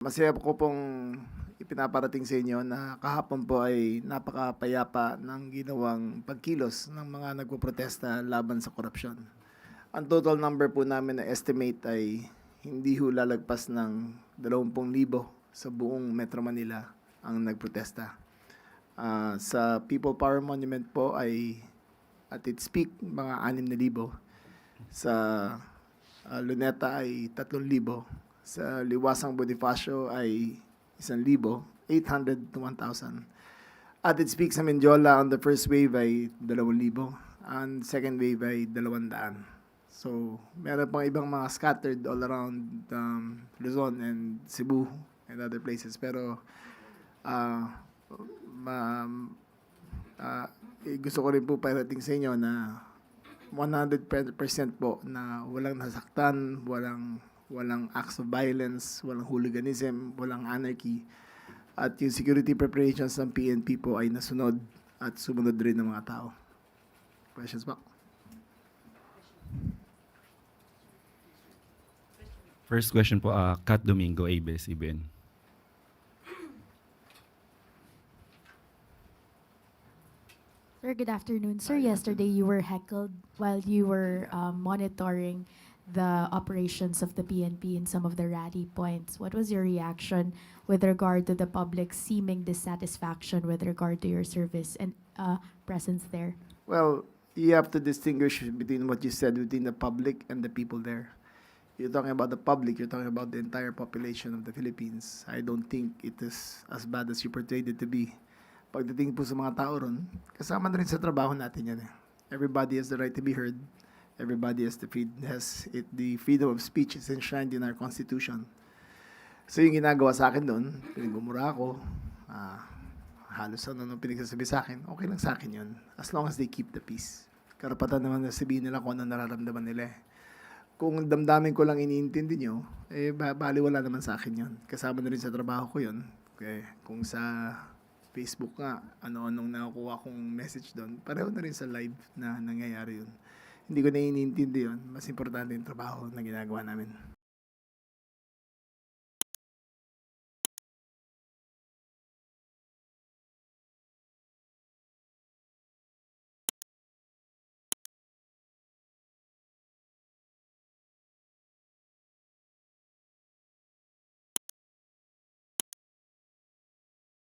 Masaya ko pong ipinaparating sa inyo na kahapon po ay napakapayapa ng ginawang pagkilos ng mga nagpoprotesta laban sa korupsyon. Ang total number po namin na estimate ay hindi ho lalagpas ng 20,000 sa buong Metro Manila ang nagprotesta. Ah, sa People Power Monument po ay at its peak mga 6,000. Sa ah, Luneta ay 3,000 sa Liwasang Bonifacio ay 1,000, 800 to 1,000. At its peak sa Menjola on the first wave ay 2,000. And second wave ay 200. So, meron pang ibang mga scattered all around um, Luzon and Cebu and other places. Pero, ah, ma, eh, gusto ko rin po parating sa inyo na 100% po na walang nasaktan, walang walang acts of violence, walang hooliganism, walang anarchy. At yung security preparations ng PNP po ay nasunod at sumunod rin ng mga tao. Questions po? First question po, uh, Kat Domingo, ABS-CBN. Sir, good afternoon. Sir, yesterday you were heckled while you were um, monitoring the operations of the PNP in some of the rally points. What was your reaction with regard to the public seeming dissatisfaction with regard to your service and uh, presence there? Well, you have to distinguish between what you said between the public and the people there. You're talking about the public, you're talking about the entire population of the Philippines. I don't think it is as bad as you portrayed it to be. Pagdating po sa mga tao ron, kasama na rin sa trabaho natin yan. eh. Everybody has the right to be heard. Everybody has the, has it, the freedom of speech is enshrined in our Constitution. So yung ginagawa sa akin doon, pinagmumura ako, ah, halos ano nung pinagsasabi sa akin, okay lang sa akin yun. As long as they keep the peace. Karapatan naman na sabihin nila kung ano nararamdaman nila eh. Kung damdamin ko lang iniintindi nyo, eh ba- baliwala naman sa akin yun. Kasama na rin sa trabaho ko yun. Okay. Kung sa Facebook nga, ano-anong nakukuha kong message doon, pareho na rin sa live na nangyayari yun. Hindi ko na iniintindi yun. Mas importante yung trabaho na ginagawa namin.